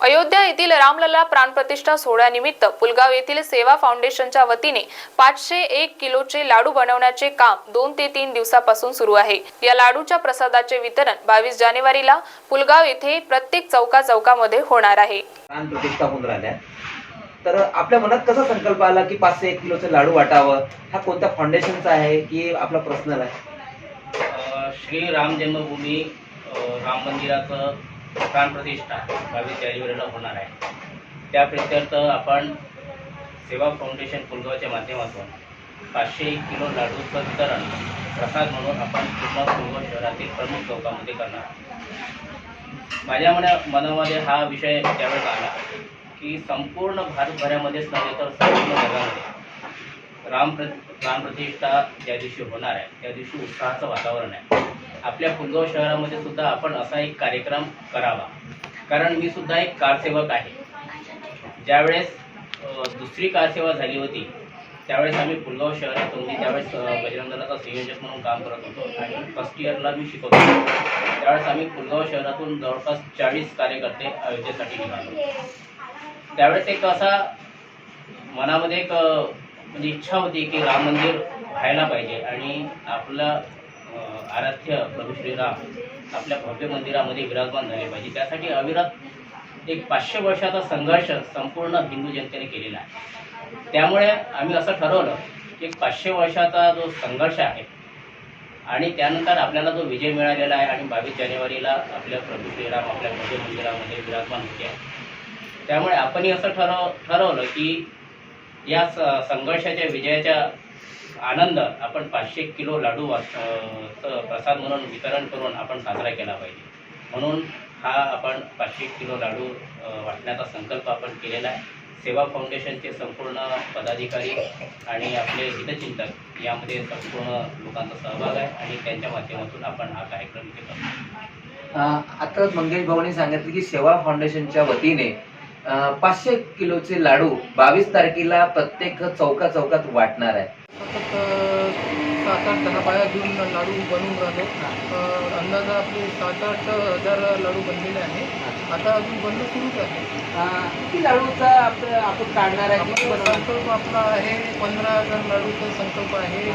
अयोध्या येथील रामलला प्राणप्रतिष्ठा सोहळ्यानिमित्त पुलगाव येथील सेवा फाउंडेशनच्या वतीने पाचशे एक किलोचे लाडू बनवण्याचे काम दोन ते तीन दिवसापासून सुरू आहे. या लाडूच्या प्रसादाचे वितरण बावीस जानेवारीला पुलगाव येथे प्रत्येक चौका चौकामध्ये होणार आहे. प्राण प्रतिष्ठा होऊन राहिल्या. तर आपल्या मनात कसा संकल्प आला की पाचशे एक किलोचं लाडू वाटावं? हा कोणत्या फाउंडेशनचा आहे? की आपला पर्सनल आहे श्री राम जन्मभूमी राम मंदिराचं प्राणप्रतिष्ठा बावीस जानेवारीला होणार आहे. त्या प्रित्यर्थ आपण सेवा फाउंडेशन पुलगावच्या माध्यमातून पाचशे एक किलो लाडूचं वितरण प्रसाद म्हणून आपण पूर्ण पुलगाव शहरातील प्रमुख चौकामध्ये करणार माझ्या मना मनामध्ये हा विषय त्यावेळेस आला की संपूर्ण भारतभरामध्येच नव्हे तर संपूर्ण जगामध्ये राम प्र प्राणप्रतिष्ठा ज्या दिवशी होणार आहे त्या दिवशी उत्साहाचं वातावरण आहे. आपल्या पुलगाव शहरामध्ये सुद्धा आपण असा एक कार्यक्रम करावा. कारण मी सुद्धा एक कारसेवक आहे. ज्यावेळेस दुसरी कारसेवा झाली होती त्यावेळेस आम्ही पुलगाव शहरात होती. त्यावेळेस अ, बजरंग दलाचा संयोजक म्हणून काम करत होतो आणि फर्स्ट इयरला मी शिकवतो त्यावेळेस आम्ही पुलगाव शहरातून जवळपास चाळीस कार्यकर्ते अयोध्येसाठी निघालो. त्यावेळेस एक असा मनामध्ये एक म्हणजे इच्छा होती की राम मंदिर व्हायला पाहिजे आणि आपलं आराध्य प्रभू श्रीराम आपल्या भव्य मंदिरामध्ये विराजमान झाले पाहिजे. त्यासाठी अविरत एक पाचशे वर्षाचा संघर्ष संपूर्ण हिंदू जनतेने केलेला आहे. त्यामुळे आम्ही असं ठरवलं की एक पाचशे वर्षाचा जो संघर्ष आहे आणि त्यानंतर आपल्याला जो विजय मिळालेला आहे आणि बावीस जानेवारीला आपल्या प्रभू श्रीराम आपल्या भव्य मंदिरामध्ये विराजमान होते. त्यामुळे आपणही असं ठरव ठरवलं की या स- संघर्षाच्या विजयाच्या आनंद आपण पाचशे किलो लाडू प्रसाद म्हणून वितरण करून आपण साजरा केला पाहिजे. म्हणून हा आपण पाचशे किलो लाडू वाटण्याचा संकल्प आपण केलेला आहे. सेवा फाउंडेशनचे संपूर्ण पदाधिकारी आणि आपले हितचिंतक यामध्ये संपूर्ण लोकांचा सहभाग आहे आणि त्यांच्या माध्यमातून आपण हा कार्यक्रम घेत. आहोत आता मंगेश भाऊनी सांगितलं की सेवा फाउंडेशनच्या वतीने पाचशे किलोचे लाडू बावीस तारखेला प्रत्येक चौका चौकात वाटणार आहे. सतत सात आठ दहा बाया घेऊन लाडू बनवून राहिलो अंदाजा आपले सात आठ हजार लाडू बनलेले आहे. आता अजून बनणं सुरूच आहे किती लाडूचा आपण आपण काढणार आहे? आपला? संकल्प आपला आहे. पंधरा हजार लाडूचा संकल्प आहे.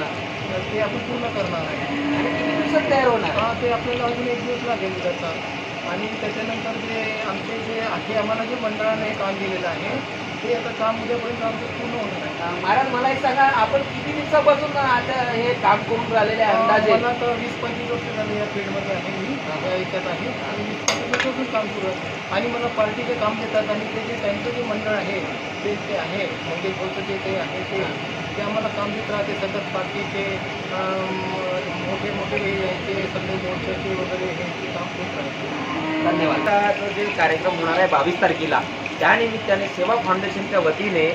ते आपण पूर्ण करणार आहे. किती दिवसात तयार होणार? हा ते आपल्याला अजून एक दिवस लागेल त्याचा. आणि त्याच्यानंतर जे आमचे जे आहे आम्हाला जे मंडळाने काम दिलेलं आहे ते आता काम उद्यापर्यंत आमचं पूर्ण होणार आहे. महाराज मला एक सांगा आपण किती दिवसापासून आता हे काम करून राहिलेले आहे अंदाजे? मला तर वीस पंचवीस वर्ष झाले या फील्डमध्ये आहे मी याच्यात आहे. आणि वीस पंचवीस वर्षापासून काम सुरू आहे. आणि मला पार्टीचे काम देतात आणि ते जे त्यांचं जे मंडळ आहे ते ते आहे म्हणजे बोलतं जे ते आहे ते ते आम्हाला काम देत राहते. सतत पार्टीचे मोठे मोठे याचे सगळे मोर्चाचे वगैरे हे काम होत राहते. धन्यवाद. आता जो कार्यक्रम होणार आहे बावीस तारखेला त्या निमित्ताने सेवा फाउंडेशनच्या वतीने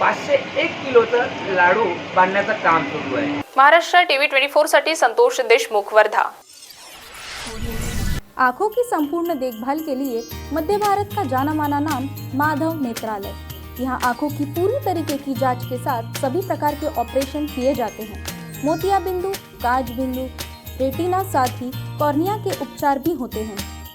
पाचशे एक किलोचं लाडू बांधण्याचं काम सुरू आहे. महाराष्ट्र टीव्ही ट्वेंटी फोरसाठी संतोष देशमुख वर्धा आंखों की संपूर्ण देखभाल के लिए मध्य भारत का जाना माना नाम माधव नेत्रालय. यहाँ आंखों की पूरी तरीके की जांच के साथ सभी प्रकार के ऑपरेशन किए जाते हैं। मोतिया बिंदु काज बिंदु रेटिना साथ ही कॉर्निया के उपचार भी होते हैं।